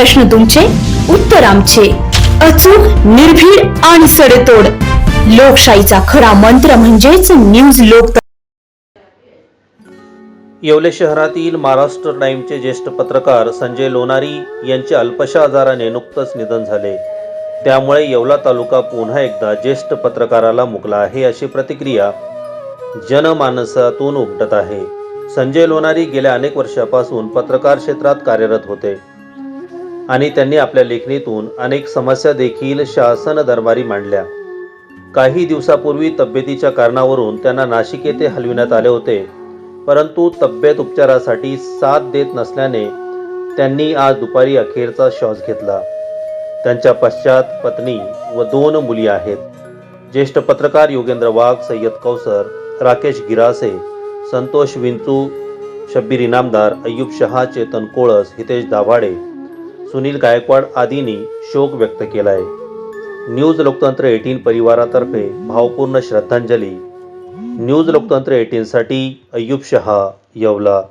प्रश्न तुमचे उत्तर आमचे. अचूक निर्भीड आणि सडेतोड. लोकशाहीचा खरा मंत्र म्हणजेच न्यूज लोक येवले शहरातील महाराष्ट्र टाइमचे ज्येष्ठ पत्रकार संजय लोणारी यांचे अल्पशा आजाराने नुकतंच निधन झाले. त्यामुळे येवला तालुका पुन्हा एकदा ज्येष्ठ पत्रकाराला मुकला आहे अशी प्रतिक्रिया जनमानसातून उमटत आहे. संजय लोणारी गेल्या अनेक वर्षापासून पत्रकार क्षेत्रात कार्यरत होते. आणि त्यांनी आपल्या लेखणीतून अनेक समस्या देखील शासन दरबारी मांडल्या. काही दिवसापूर्वी तब्येतीच्या कारणावरून त्यांना नाशिक येथे हलविण्यात आले होते. परंतु तब्येत उपचारासाठी साथ देत नसल्याने त्यांनी आज दुपारी अखेरचा श्वास घेतला. त्यांच्या पश्चात पत्नी व दोन मुली आहेत. ज्येष्ठ पत्रकार योगेंद्र वाघ सय्यद कौसर राकेश गिरासे संतोष विंचू शब्बीर इनामदार अय्यूब शहा चेतन कोळस हितेश दाभाडे सुनील गायकवाड आदींनी शोक व्यक्त केला आहे न्यूज लोकतंत्र एटीन परिवारातर्फे भावपूर्ण श्रद्धांजली. न्यूज लोकतंत्र एटीनसाठी अय्यूब शहा येवला.